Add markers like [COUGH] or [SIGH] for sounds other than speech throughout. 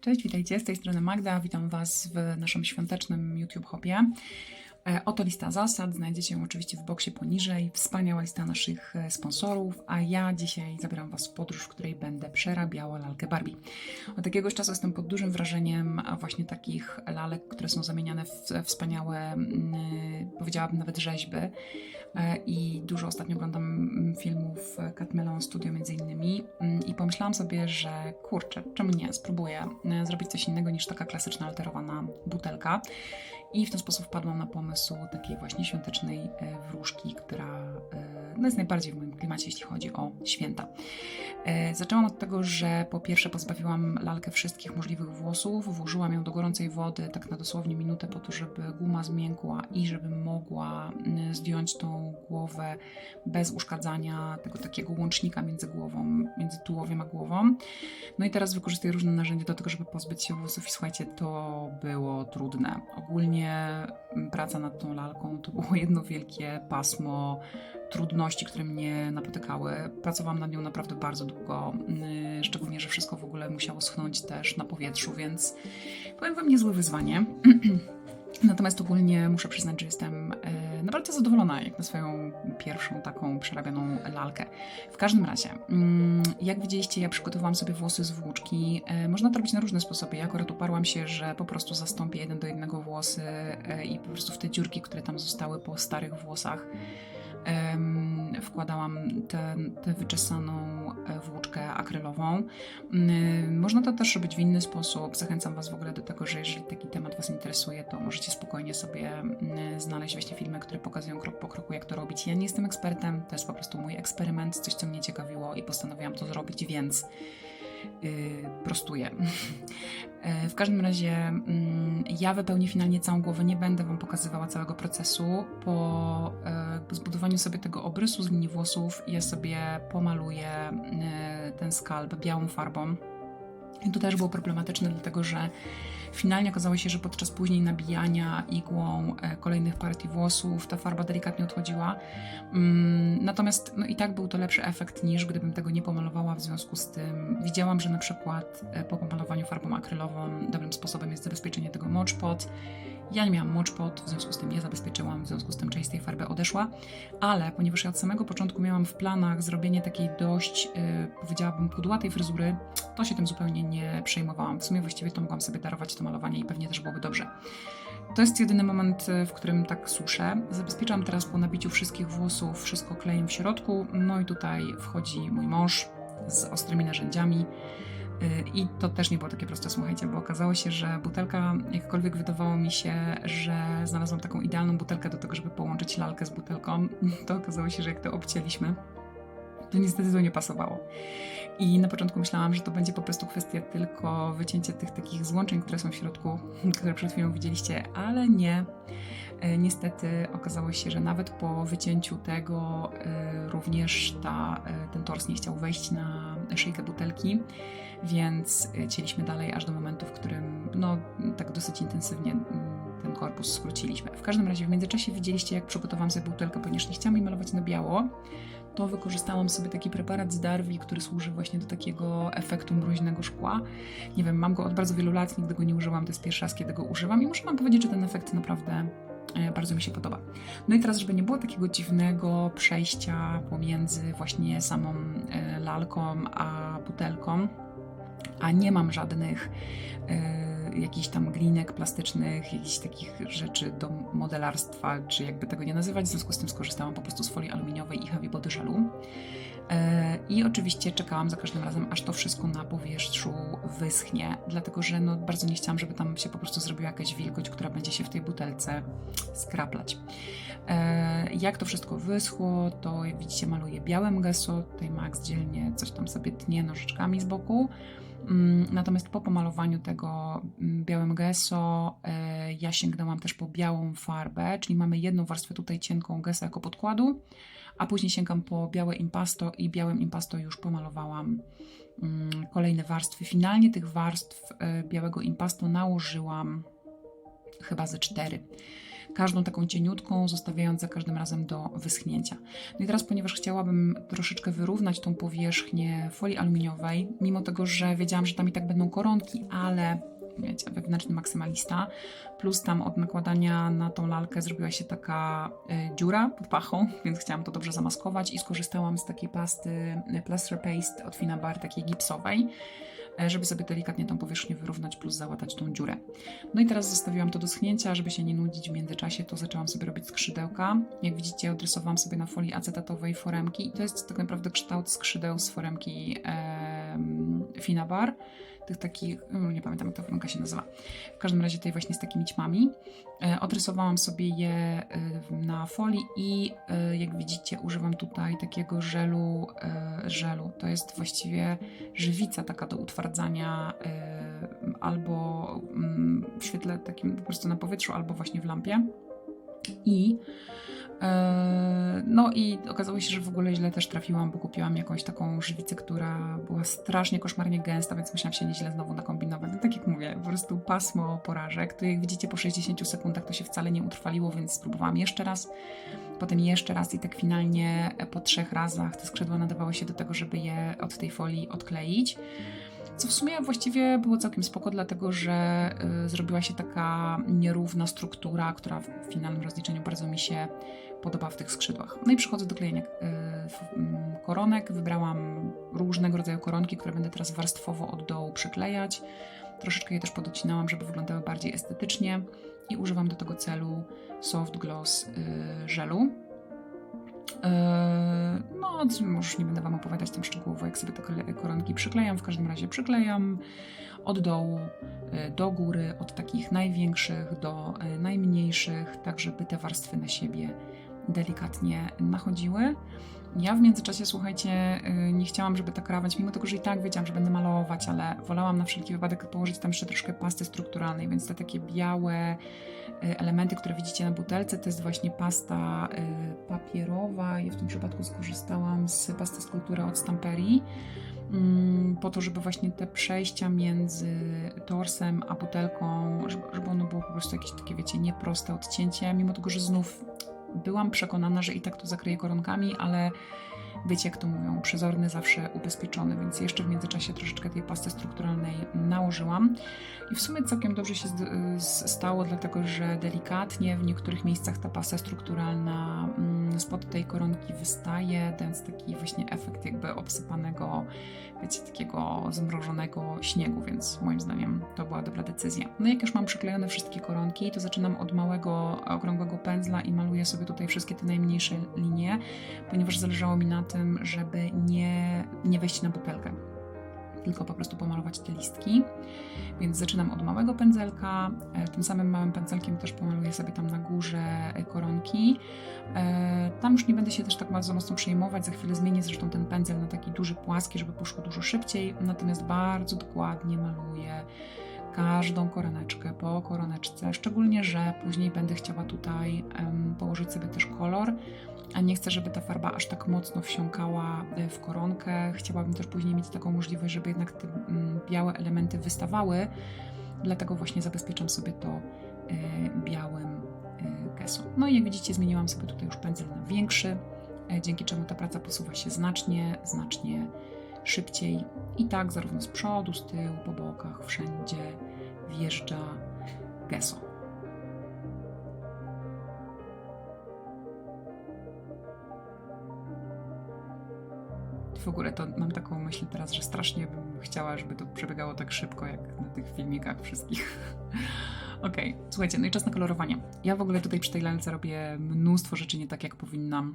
Cześć, witajcie, z tej strony Magda. Witam Was w naszym świątecznym YouTube Hopie. E, Oto lista zasad, znajdziecie ją oczywiście w boksie poniżej. Wspaniała lista naszych e, sponsorów, a ja dzisiaj zabieram Was w podróż, w której będę przerabiała lalkę Barbie. Od jakiegoś czasu jestem pod dużym wrażeniem właśnie takich lalek, które są zamieniane w wspaniałe, mm, powiedziałabym nawet rzeźby. E, I dużo ostatnio oglądam mm, filmów Cat Melon Studio między innymi Mm, i pomyślałam sobie, że kurczę, czemu nie, spróbuję zrobić coś innego niż taka klasyczna alterowana butelka. I w ten sposób wpadłam na pomysł takiej właśnie świątecznej e, wróżki, która e, no jest najbardziej w moim klimacie, jeśli chodzi o święta. E, Zaczęłam od tego, że po pierwsze pozbawiłam lalkę wszystkich możliwych włosów, włożyłam ją do gorącej wody, tak na dosłownie minutę, po to, żeby guma zmiękła i żebym mogła zdjąć tą głowę bez uszkadzania tego takiego łącznika między głową, między tułowiem a głową. No i teraz wykorzystuję różne narzędzia do tego, żeby pozbyć się włosów i słuchajcie, to było trudne. Ogólnie mm, praca nad tą lalką to było jedno wielkie pasmo trudności, które mnie napotykały. Pracowałam nad nią naprawdę bardzo długo, yy, szczególnie, że wszystko w ogóle musiało schnąć też na powietrzu, więc powiem Wam niezłe wyzwanie. [CLEARS THROAT] Natomiast ogólnie muszę przyznać, że jestem e, naprawdę zadowolona jak na swoją pierwszą taką przerabianą lalkę. W każdym razie, mm, jak widzieliście, ja przygotowałam sobie włosy z włóczki. E, Można to robić na różne sposoby. Ja akurat uparłam się, że po prostu zastąpię jeden do jednego włosy e, i po prostu w te dziurki, które tam zostały po starych włosach, wkładałam tę wyczesaną e, włóczkę akrylową. Mm, Można to też robić w inny sposób. Zachęcam Was w ogóle do tego, że jeżeli taki temat Was interesuje, to możecie spokojnie sobie mm, znaleźć właśnie filmy, które pokazują krok po kroku, jak to robić. Ja nie jestem ekspertem, to jest po prostu mój eksperyment, coś, co mnie ciekawiło i postanowiłam to zrobić, więc prostuję. E, [LAUGHS] W każdym razie mm, ja wypełnię finalnie całą głowę, nie będę Wam pokazywała całego procesu. Po e, zbudowaniu sobie tego obrysu z linii włosów ja sobie pomaluję ten skalp białą farbą. I to też było problematyczne, dlatego że finalnie okazało się, że podczas później nabijania igłą e, kolejnych partii włosów ta farba delikatnie odchodziła. Mm, Natomiast no i tak był to lepszy efekt niż gdybym tego nie pomalowała. W związku z tym widziałam, że na przykład e, po pomalowaniu farbą akrylową dobrym sposobem jest zabezpieczenie tego Mod Pot. Ja nie miałam Mod Pot, w związku z tym nie zabezpieczyłam, w związku z tym część z tej farby odeszła, ale ponieważ ja od samego początku miałam w planach zrobienie takiej dość, yy, powiedziałabym, kudłatej fryzury, to się tym zupełnie nie przejmowałam. W sumie właściwie to mogłam sobie darować to malowanie i pewnie też byłoby dobrze. To jest jedyny moment, y, w którym tak suszę. Zabezpieczam teraz po nabiciu wszystkich włosów wszystko klejem w środku. No i tutaj wchodzi mój mąż z ostrymi narzędziami. Y, I to też nie było takie proste, słuchajcie, bo okazało się, że butelka, jakkolwiek wydawało mi się, że znalazłam taką idealną butelkę do tego, żeby połączyć lalkę z butelką, [LAUGHS] to okazało się, że jak to obcięliśmy, to niestety to nie pasowało. I na początku myślałam, że to będzie po prostu kwestia tylko wycięcia tych takich złączeń, które są w środku, [LAUGHS] które przed chwilą widzieliście, ale nie. E, Niestety okazało się, że nawet po wycięciu tego e, również ta, ten tors nie chciał wejść na szyjkę butelki, więc e, cięliśmy dalej aż do momentu, w którym no, tak dosyć intensywnie mm, ten korpus skróciliśmy. W każdym razie w międzyczasie widzieliście, jak przygotowałam sobie butelkę, ponieważ nie chciałam jej malować na biało, to wykorzystałam sobie taki preparat z Darwi, który służy właśnie do takiego efektu mroźnego szkła. Nie wiem, mam go od bardzo wielu lat, nigdy go nie użyłam, to jest pierwszy raz, kiedy go używam i muszę Wam powiedzieć, że ten efekt naprawdę e, bardzo mi się podoba. No i teraz, żeby nie było takiego dziwnego przejścia pomiędzy właśnie samą e, lalką a butelką, a nie mam żadnych e, jakichś tam glinek plastycznych, jakichś takich rzeczy do modelarstwa, czy jakby tego nie nazywać. W związku z tym skorzystałam po prostu z folii aluminiowej i heavy body żelu. E, I oczywiście czekałam za każdym razem, aż to wszystko na powierzchu wyschnie, dlatego że no, bardzo nie chciałam, żeby tam się po prostu zrobiła jakaś wilgoć, która będzie się w tej butelce skraplać. E, Jak to wszystko wyschło, to jak widzicie maluję białym gesso, tutaj Max dzielnie coś tam sobie tnie nożyczkami z boku. Mm, Natomiast po pomalowaniu tego mm, białym gesso e, ja sięgnęłam też po białą farbę, czyli mamy jedną warstwę tutaj cienką gesso jako podkładu, a później sięgam po białe impasto i białym impasto już pomalowałam mm, kolejne warstwy. Finalnie tych warstw e, białego impasto nałożyłam chyba ze cztery. Każdą taką cieniutką, zostawiając za każdym razem do wyschnięcia. No i teraz, ponieważ chciałabym troszeczkę wyrównać tą powierzchnię folii aluminiowej, mimo tego, że wiedziałam, że tam i tak będą koronki, ale wiecie, wewnętrzny maksymalista, plus tam od nakładania na tą lalkę zrobiła się taka y, dziura pod pachą, [LAUGHS] więc chciałam to dobrze zamaskować i skorzystałam z takiej pasty y, Plaster Paste od Finabar, takiej gipsowej, żeby sobie delikatnie tą powierzchnię wyrównać plus załatać tą dziurę. No i teraz zostawiłam to do schnięcia, żeby się nie nudzić w międzyczasie, to zaczęłam sobie robić skrzydełka. Jak widzicie, odrysowałam sobie na folii acetatowej foremki i to jest tak naprawdę kształt skrzydeł z foremki em, Finabar tych takich, mm, nie pamiętam jak ta foremka się nazywa. W każdym razie tej właśnie z takimi ćmami. E, Odrysowałam sobie je e, na folii i e, jak widzicie używam tutaj takiego żelu, żelu. To jest właściwie żywica taka do utwardzania albo mm, w świetle takim po prostu na powietrzu, albo właśnie w lampie. I no i okazało się, że w ogóle źle też trafiłam, bo kupiłam jakąś taką żywicę, która była strasznie koszmarnie gęsta, więc musiałam się nieźle znowu nakombinować. No tak jak mówię, po prostu pasmo porażek. To jak widzicie po 60 sekundach to się wcale nie utrwaliło, więc spróbowałam jeszcze raz, potem jeszcze raz i tak finalnie po trzech razach te skrzydła nadawały się do tego, żeby je od tej folii odkleić. Co w sumie właściwie było całkiem spoko, dlatego że y, zrobiła się taka nierówna struktura, która w finalnym rozliczeniu bardzo mi się podoba w tych skrzydłach. No i przychodzę do klejenia y, mm, koronek. Wybrałam różnego rodzaju koronki, które będę teraz warstwowo od dołu przyklejać. Troszeczkę je też podocinałam, żeby wyglądały bardziej estetycznie i używam do tego celu soft gloss y, żelu. Eee, No, już nie będę Wam opowiadać tam szczegółowo, jak sobie te koronki przyklejam. W każdym razie przyklejam od dołu e, do góry, od takich największych do e, najmniejszych, tak żeby te warstwy na siebie delikatnie nachodziły. Ja w międzyczasie, słuchajcie, e, nie chciałam, żeby ta krawędź, mimo tego, że i tak wiedziałam, że będę malować, ale wolałam na wszelki wypadek położyć tam jeszcze troszkę pasty strukturalnej, więc te takie białe y, elementy, które widzicie na butelce, to jest właśnie pasta y, papierowa. Ja w tym przypadku skorzystałam z pasty z kultury od Stamperii, mm, po to, żeby właśnie te przejścia między torsem a butelką, żeby, żeby ono było po prostu jakieś takie, wiecie, nieproste odcięcie, mimo tego, że znów byłam przekonana, że i tak to zakryję koronkami, ale wiecie jak to mówią, przezorny zawsze ubezpieczony, więc jeszcze w międzyczasie troszeczkę tej pasty strukturalnej nałożyłam. I w sumie całkiem dobrze się stało, dlatego że delikatnie w niektórych miejscach ta pasta strukturalna mm, spod tej koronki wystaje, dając taki właśnie efekt jakby obsypanego, wiecie, takiego zmrożonego śniegu, więc moim zdaniem to była dobra decyzja. No jak już mam przyklejone wszystkie koronki, to zaczynam od małego, okrągłego pędzla i maluję sobie tutaj wszystkie te najmniejsze linie, ponieważ zależało mi na tym, żeby nie, nie wejść na butelkę tylko po prostu pomalować te listki. Więc zaczynam od małego pędzelka. e, Tym samym małym pędzelkiem też pomaluję sobie tam na górze e, koronki. E, Tam już nie będę się też tak bardzo mocno przejmować. Za chwilę zmienię zresztą ten pędzel na taki duży, płaski, żeby poszło dużo szybciej. Natomiast bardzo dokładnie maluję każdą koroneczkę po koroneczce. Szczególnie, że później będę chciała tutaj położyć sobie też kolor a nie chcę, żeby ta farba aż tak mocno wsiąkała e, w koronkę. Chciałabym też później mieć taką możliwość, żeby jednak te mm, białe elementy wystawały, dlatego właśnie zabezpieczam sobie to e, białym e, gesso. No i jak widzicie, zmieniłam sobie tutaj już pędzel na większy, dzięki czemu ta praca posuwa się znacznie, znacznie szybciej. I tak zarówno z przodu, z tyłu, po bokach, wszędzie wjeżdża gesso. W ogóle to mam taką myśl teraz, że strasznie bym chciała, żeby to przebiegało tak szybko, jak na tych filmikach wszystkich. [LAUGHS] Okej, słuchajcie, no i czas na kolorowanie. Ja w ogóle tutaj przy tej lalce robię mnóstwo rzeczy nie tak, jak powinnam.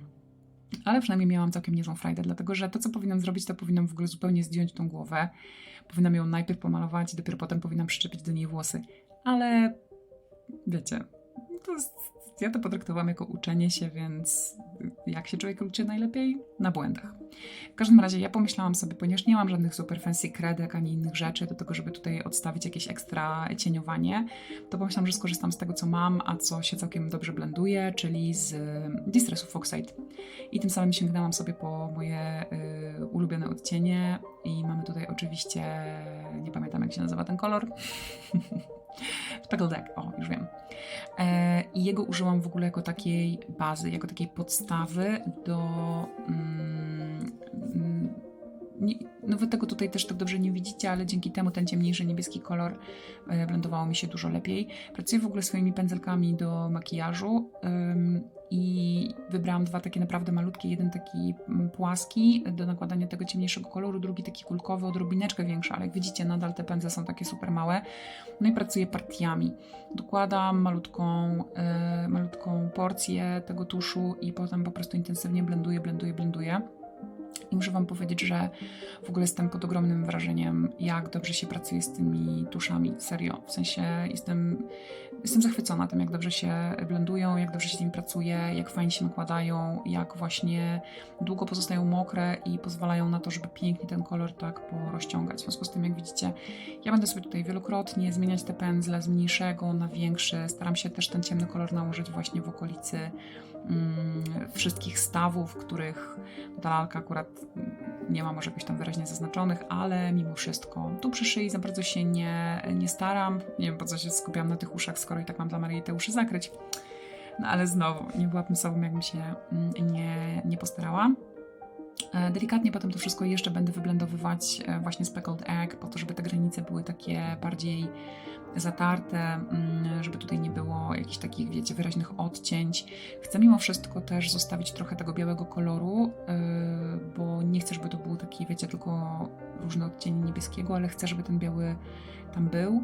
Ale przynajmniej miałam całkiem niezłą frajdę, dlatego że to, co powinnam zrobić, to powinnam w ogóle zupełnie zdjąć tą głowę. Powinnam ją najpierw pomalować dopiero potem powinnam przyczepić do niej włosy. Ale wiecie, to jest, ja to potraktowałam jako uczenie się, więc jak się człowiek uczy najlepiej? Na błędach. W każdym razie ja pomyślałam sobie, ponieważ nie mam żadnych super fancy kredek ani innych rzeczy do tego, żeby tutaj odstawić jakieś ekstra cieniowanie, to pomyślałam, że skorzystam z tego, co mam, a co się całkiem dobrze blenduje, czyli z Distressu Foxide. I tym samym sięgnęłam sobie po moje y, ulubione odcienie i mamy tutaj oczywiście, nie pamiętam jak się nazywa ten kolor, [LAUGHS] Speckled Egg, o, już wiem. E, I jego użyłam w ogóle jako takiej bazy, jako takiej podstawy do... Mm, mm, nie, no wy tego tutaj też tak dobrze nie widzicie, ale dzięki temu ten ciemniejszy niebieski kolor e, blendowało mi się dużo lepiej. Pracuję w ogóle swoimi pędzelkami do makijażu i wybrałam dwa takie naprawdę malutkie, jeden taki mm, płaski do nakładania tego ciemniejszego koloru, drugi taki kulkowy, odrobineczkę większy, ale jak widzicie nadal te pędzle są takie super małe. No i pracuję partiami. Dokładam malutką, e, malutką porcję tego tuszu i potem po prostu intensywnie blenduję, blenduję, blenduję. I muszę Wam powiedzieć, że w ogóle jestem pod ogromnym wrażeniem, jak dobrze się pracuje z tymi tuszami. Serio. W sensie jestem, jestem zachwycona tym, jak dobrze się blendują, jak dobrze się z nimi pracuje, jak fajnie się nakładają, jak właśnie długo pozostają mokre i pozwalają na to, żeby pięknie ten kolor tak porozciągać. W związku z tym, jak widzicie, ja będę sobie tutaj wielokrotnie zmieniać te pędzle z mniejszego na większy. Staram się też ten ciemny kolor nałożyć właśnie w okolicy mm, wszystkich stawów, których ta lalka akurat nie ma może jakoś tam wyraźnie zaznaczonych, ale mimo wszystko tu przy szyi za bardzo się nie, nie staram. Nie wiem po co się skupiam na tych uszach, skoro i tak mam dla Maryi te uszy zakryć. No ale znowu, nie byłabym sobą, jakbym się mm, nie, nie postarała. E, Delikatnie potem to wszystko jeszcze będę wyblendowywać e, właśnie speckled egg, po to, żeby te granice były takie bardziej zatarte, mm, żeby tutaj nie było jakichś takich, wiecie, wyraźnych odcięć. Chcę mimo wszystko też zostawić trochę tego białego koloru, yy, bo nie chcę, żeby to był taki, wiecie, tylko różne odcienie niebieskiego, ale chcę, żeby ten biały tam był.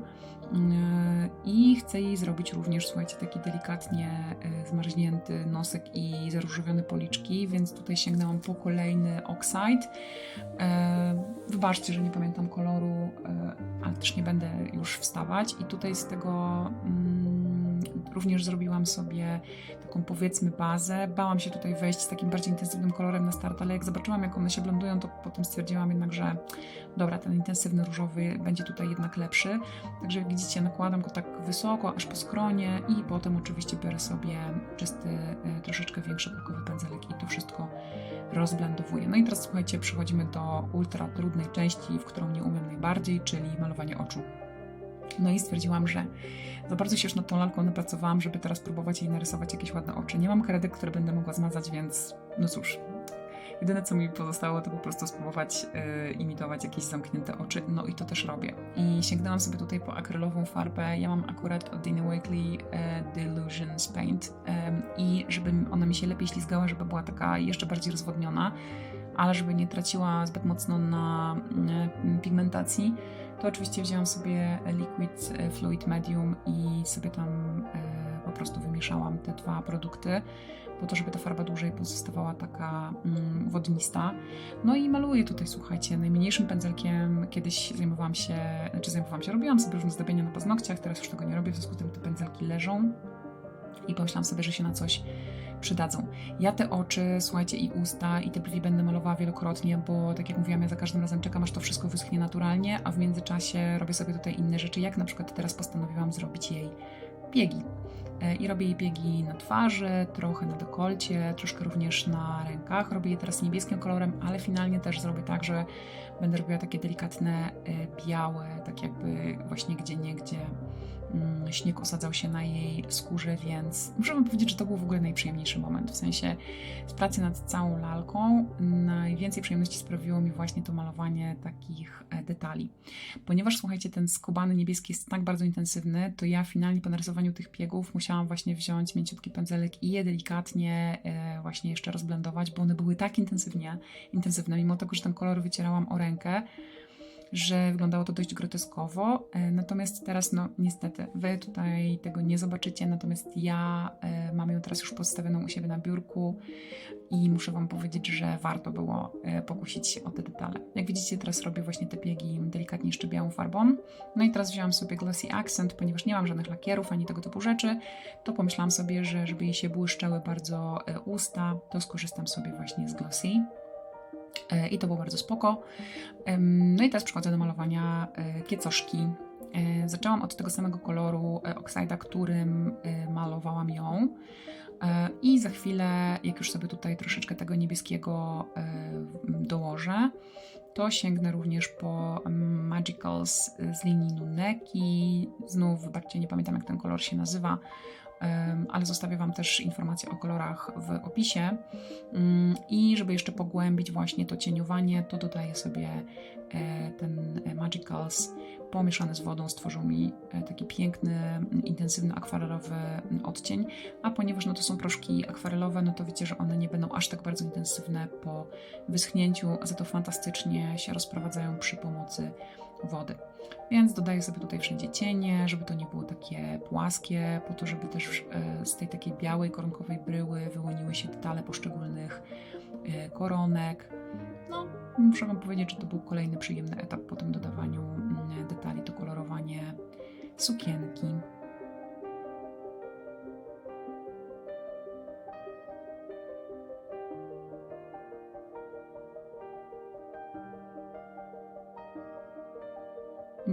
Yy, I chcę jej zrobić również, słuchajcie, taki delikatnie yy, zmarznięty nosek i zaróżowione policzki, więc tutaj sięgnęłam po kolejny Oxide. Wybaczcie, że nie pamiętam koloru, ale też nie będę już wstawać. I tutaj z tego mm, również zrobiłam sobie taką powiedzmy bazę. Bałam się tutaj wejść z takim bardziej intensywnym kolorem na start, ale jak zobaczyłam, jak one się blendują, to potem stwierdziłam jednak, że dobra, ten intensywny różowy będzie tutaj jednak lepszy. Także jak widzicie, nakładam go tak wysoko, aż po skronie i potem oczywiście biorę sobie czysty, e, troszeczkę większy kulkowy pędzelek i to wszystko rozblendowuję. No i teraz słuchajcie, przechodzimy do ultra trudnej części, w którą nie umiem najbardziej, czyli malowanie oczu. No i stwierdziłam, że za bardzo się już nad tą lalką napracowałam, żeby teraz próbować jej narysować jakieś ładne oczy. Nie mam kredek, które będę mogła zmazać, więc no cóż. Jedyne, co mi pozostało, to po prostu spróbować yy, imitować jakieś zamknięte oczy, no i to też robię. I sięgnęłam sobie tutaj po akrylową farbę. Ja mam akurat od Dina Wakely yy, Delusions Paint yy, i żeby ona mi się lepiej ślizgała, żeby była taka jeszcze bardziej rozwodniona, ale żeby nie traciła zbyt mocno na pigmentacji, to oczywiście wzięłam sobie Liquid Fluid Medium i sobie tam po prostu wymieszałam te dwa produkty po to, żeby ta farba dłużej pozostawała taka mm, wodnista. No i maluję tutaj, słuchajcie, najmniejszym pędzelkiem. Kiedyś zajmowałam się, znaczy zajmowałam się, robiłam sobie różne zdobienia na paznokciach, teraz już tego nie robię, w związku z tym te pędzelki leżą i pomyślałam sobie, że się na coś przydadzą. Ja te oczy, słuchajcie, i usta, i te brwi będę malowała wielokrotnie, bo tak jak mówiłam, ja za każdym razem czekam, aż to wszystko wyschnie naturalnie, a w międzyczasie robię sobie tutaj inne rzeczy, jak na przykład teraz postanowiłam zrobić jej biegi. I robię jej biegi na twarzy, trochę na dekolcie, troszkę również na rękach. Robię je teraz niebieskim kolorem, ale finalnie też zrobię tak, że będę robiła takie delikatne, białe, tak jakby właśnie gdzie nie gdzie mm, śnieg osadzał się na jej skórze, więc muszę Wam powiedzieć, że to był w ogóle najprzyjemniejszy moment. W sensie z pracy nad całą lalką najwięcej przyjemności sprawiło mi właśnie to malowanie takich detali. Ponieważ słuchajcie, ten skubany niebieski jest tak bardzo intensywny, to ja finalnie po narysowaniu tych piegów musiałam właśnie wziąć mięciutki pędzelek i je delikatnie właśnie jeszcze rozblendować, bo one były tak intensywnie, intensywne, mimo tego, że ten kolor wycierałam o rękę, że wyglądało to dość groteskowo. Natomiast teraz, no niestety, wy tutaj tego nie zobaczycie, natomiast ja mam ją teraz już postawioną u siebie na biurku i muszę Wam powiedzieć, że warto było pokusić się o te detale. Jak widzicie, teraz robię właśnie te biegi delikatnie jeszcze białą farbą. No i teraz wzięłam sobie Glossy Accent, ponieważ nie mam żadnych lakierów ani tego typu rzeczy, to pomyślałam sobie, że żeby jej się błyszczały bardzo usta, to skorzystam sobie właśnie z Glossy. I to było bardzo spoko. No i teraz przechodzę do malowania kiecoszki. Zaczęłam od tego samego koloru oksida, którym malowałam ją. I za chwilę, jak już sobie tutaj troszeczkę tego niebieskiego dołożę, to sięgnę również po Magicals z linii Nuneki. Znów, wybaczcie, nie pamiętam jak ten kolor się nazywa, ale zostawię Wam też informacje o kolorach w opisie. Mm, I żeby jeszcze pogłębić właśnie to cieniowanie, to dodaję sobie e, ten Magicals pomieszany z wodą stworzył mi e, taki piękny, intensywny akwarelowy odcień, a ponieważ no to są proszki akwarelowe, no to wiecie, że one nie będą aż tak bardzo intensywne po wyschnięciu, za to fantastycznie się rozprowadzają przy pomocy wody. Więc dodaję sobie tutaj wszędzie cienie, żeby to nie było takie płaskie, po to, żeby też e, z tej takiej białej koronkowej bryły wyłoniły się detale poszczególnych e, koronek. No, muszę Wam powiedzieć, że to był kolejny przyjemny etap po tym dodawaniu mm, detali, to kolorowanie sukienki.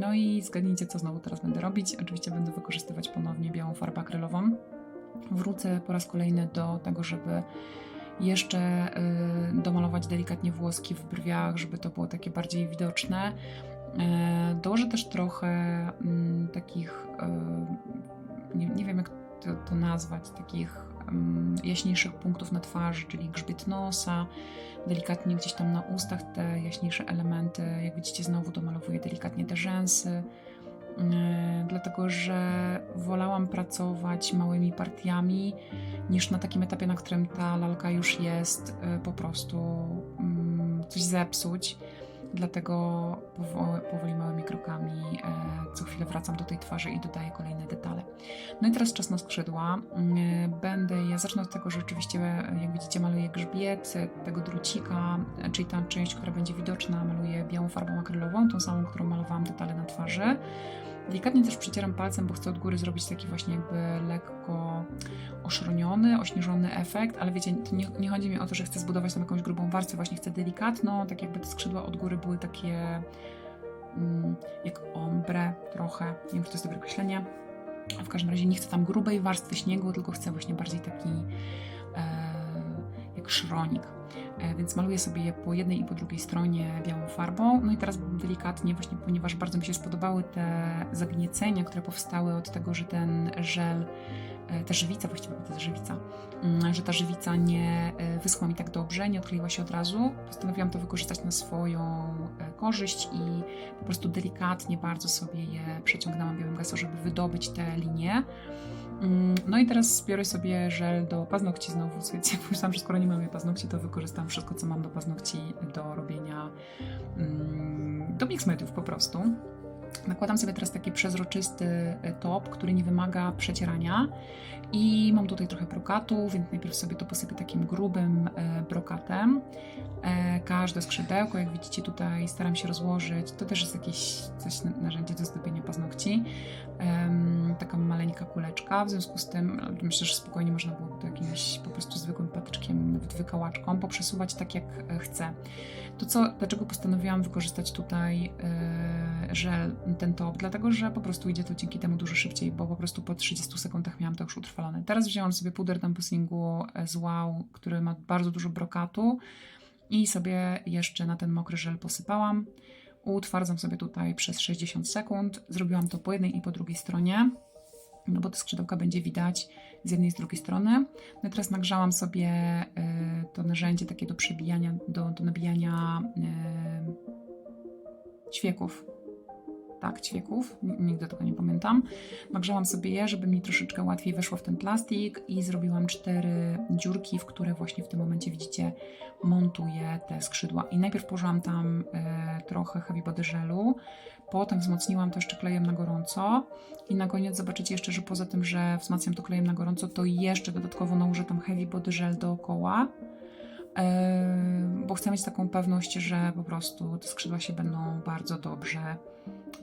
No i zgadnijcie, co znowu teraz będę robić. Oczywiście będę wykorzystywać ponownie białą farbę akrylową. Wrócę po raz kolejny do tego, żeby jeszcze y, domalować delikatnie włoski w brwiach, żeby to było takie bardziej widoczne. E, Dołożę też trochę mm, takich, y, nie, nie wiem jak to, to nazwać, takich jaśniejszych punktów na twarzy, czyli grzbiet nosa, delikatnie gdzieś tam na ustach te jaśniejsze elementy. Jak widzicie, znowu domalowuję delikatnie te rzęsy. Yy, dlatego że wolałam pracować małymi partiami niż na takim etapie, na którym ta lalka już jest, yy, po prostu mm, coś zepsuć. Dlatego powo- powoli małymi krokami yy, co chwilę wracam do tej twarzy i dodaję kolejne detale. No i teraz czas na skrzydła. Yy, Będę, ja zacznę od tego, że oczywiście, jak widzicie, maluję grzbiet tego drucika, czyli ta część, która będzie widoczna, maluję białą farbą akrylową, tą samą, którą malowałam detale na twarzy. Delikatnie też przecieram palcem, bo chcę od góry zrobić taki właśnie jakby lekko oszroniony, ośnieżony efekt, ale wiecie, nie, nie chodzi mi o to, że chcę zbudować tam jakąś grubą warstwę, właśnie chcę delikatną, tak jakby te skrzydła od góry były takie mm, jak ombre trochę, nie wiem, czy to jest dobre określenie. W każdym razie nie chcę tam grubej warstwy śniegu, tylko chcę właśnie bardziej taki e, jak szronik. E, Więc maluję sobie je po jednej i po drugiej stronie białą farbą. No i teraz delikatnie, właśnie ponieważ bardzo mi się spodobały te zagniecenia, które powstały od tego, że ten żel, e, ta żywica, właściwie jest żywica, mm, że ta żywica nie e, wyschła mi tak dobrze, nie odkleiła się od razu. Postanowiłam to wykorzystać na swoją korzyść i po prostu delikatnie bardzo sobie je przeciągnęłam białym gaso, żeby wydobyć te linie. Mm, No i teraz biorę sobie żel do paznokci znowu, ja pomyślałam, że skoro nie mamy paznokci, to wykorzystam wszystko, co mam do paznokci do robienia, mm, do mix mediów po prostu. Nakładam sobie teraz taki przezroczysty e, top, który nie wymaga przecierania i mam tutaj trochę brokatu, więc najpierw sobie to posypię takim grubym e, brokatem. E, Każde skrzydełko, jak widzicie tutaj staram się rozłożyć, to też jest jakieś coś, narzędzie do zdobienia paznokci. Taka maleńka kuleczka, w związku z tym myślę, że spokojnie można było to jakimś po prostu zwykłym patyczkiem, nawet wykałaczką, poprzesuwać tak jak chcę. To co, dlaczego postanowiłam wykorzystać tutaj żel, ten top? Dlatego, że po prostu idzie to dzięki temu dużo szybciej, bo po prostu po 30 sekundach miałam to już utrwalone. Teraz wzięłam sobie puder tempussingu e, z Wow, który ma bardzo dużo brokatu i sobie jeszcze na ten mokry żel posypałam. Utwardzam sobie tutaj przez 60 sekund. Zrobiłam to po jednej i po drugiej stronie, no bo te skrzydełka będzie widać z jednej i z drugiej strony. No i teraz nagrzałam sobie y, to narzędzie takie do przebijania, do, do nabijania y, ćwieków. Tak, ćwieków, nigdy tego nie pamiętam. Nagrzałam sobie je, żeby mi troszeczkę łatwiej weszło w ten plastik i zrobiłam cztery dziurki, w które właśnie w tym momencie widzicie montuję te skrzydła. I najpierw położyłam tam e, trochę heavy body żelu, potem wzmocniłam to jeszcze klejem na gorąco i na koniec zobaczycie jeszcze, że poza tym, że wzmacniam to klejem na gorąco, to jeszcze dodatkowo nałożę tam heavy body żel dookoła, bo chcę mieć taką pewność, że po prostu te skrzydła się będą bardzo dobrze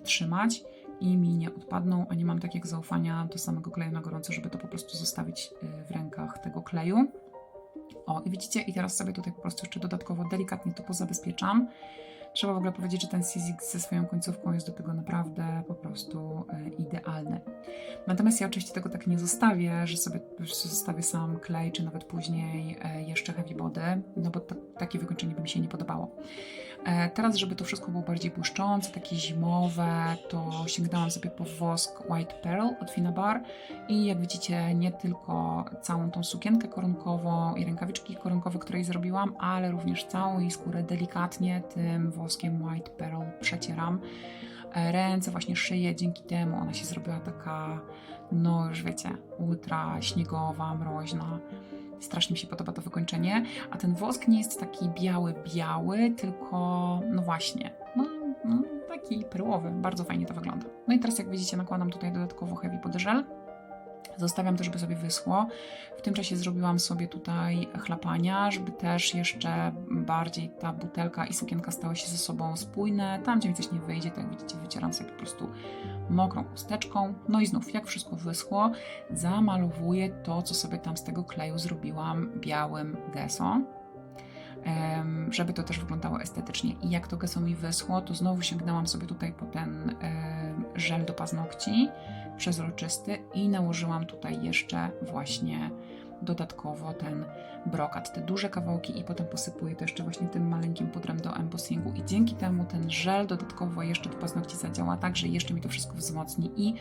trzymać i mi nie odpadną, a nie mam takiego zaufania do samego kleju na gorąco, żeby to po prostu zostawić e, w rękach tego kleju. O, i widzicie, i teraz sobie tutaj po prostu jeszcze dodatkowo delikatnie to pozabezpieczam. Trzeba w ogóle powiedzieć, że ten Sizzix ze swoją końcówką jest do tego naprawdę po prostu e, idealny. Natomiast ja oczywiście tego tak nie zostawię, że sobie zostawię sam klej, czy nawet później e, jeszcze heavy body, no bo ta, takie wykończenie by mi się nie podobało. E, Teraz, żeby to wszystko było bardziej błyszczące, takie zimowe, to sięgnęłam sobie po wosk White Pearl od Finabar i jak widzicie, nie tylko całą tą sukienkę korunkową i rękawiczki korunkowe, które jej zrobiłam, ale również całą jej skórę delikatnie tym woskiem White Pearl przecieram. E, Ręce, właśnie szyję, dzięki temu ona się zrobiła taka, no już wiecie, ultra śniegowa, mroźna. Strasznie mi się podoba to wykończenie, a ten wosk nie jest taki biały, biały, tylko no właśnie, no, no taki perłowy, bardzo fajnie to wygląda. No i teraz jak widzicie nakładam tutaj dodatkowo heavy body gel. Zostawiam to, żeby sobie wyschło. W tym czasie zrobiłam sobie tutaj chlapania, żeby też jeszcze bardziej ta butelka i sukienka stały się ze sobą spójne. Tam, gdzie mi coś nie wyjdzie, to jak widzicie, wycieram sobie po prostu mokrą chusteczką. No i znów, jak wszystko wyschło, zamalowuję to, co sobie tam z tego kleju zrobiłam białym gesso żeby to też wyglądało estetycznie. I jak to gesso mi wyschło, to znowu sięgnęłam sobie tutaj po ten żel do paznokci przezroczysty i nałożyłam tutaj jeszcze właśnie dodatkowo ten brokat, te duże kawałki i potem posypuję to jeszcze właśnie tym maleńkim pudrem do embossingu i dzięki temu ten żel dodatkowo jeszcze do paznokci zadziała tak, że jeszcze mi to wszystko wzmocni i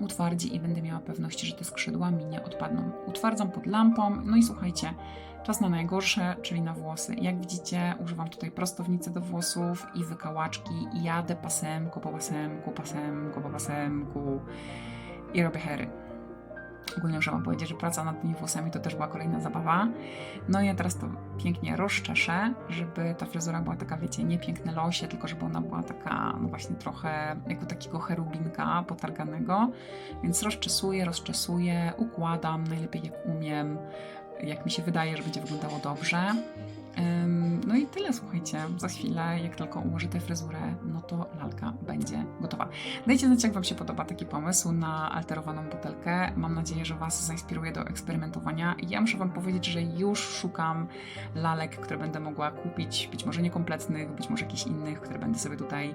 utwardzi i będę miała pewność, że te skrzydła mi nie odpadną. Utwardzam pod lampą, no i słuchajcie, czas na najgorsze, czyli na włosy. Jak widzicie, używam tutaj prostownicy do włosów i wykałaczki i jadę pasemku po pasemku, pasemku po pasemku i robię hery. Ogólnie muszę powiedzieć, że praca nad tymi włosami to też była kolejna zabawa. No i ja teraz to pięknie rozczeszę, żeby ta fryzura była taka, wiecie, nie piękne losie, tylko żeby ona była taka, no właśnie trochę jakby takiego cherubinka potarganego. Więc rozczesuję, rozczesuję, układam najlepiej jak umiem, jak mi się wydaje, że będzie wyglądało dobrze. No i tyle, słuchajcie. Za chwilę, jak tylko ułożę tę fryzurę, no to lalka będzie gotowa. Dajcie znać, jak Wam się podoba taki pomysł na alterowaną butelkę. Mam nadzieję, że Was zainspiruje do eksperymentowania. Ja muszę Wam powiedzieć, że już szukam lalek, które będę mogła kupić, być może niekompletnych, być może jakichś innych, które będę sobie tutaj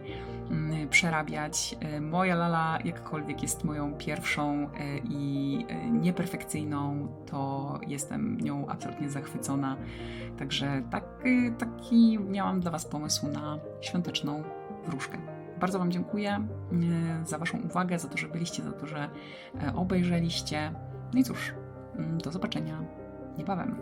mm, przerabiać. Y, Moja lala, jakkolwiek jest moją pierwszą y, i y, nieperfekcyjną, to jestem nią absolutnie zachwycona. Także tak, y, taki miałam dla Was pomysł na świąteczną wróżkę. Bardzo Wam dziękuję y, za Waszą uwagę, za to, że byliście, za to, że e, obejrzeliście. No i cóż, mm, do zobaczenia niebawem.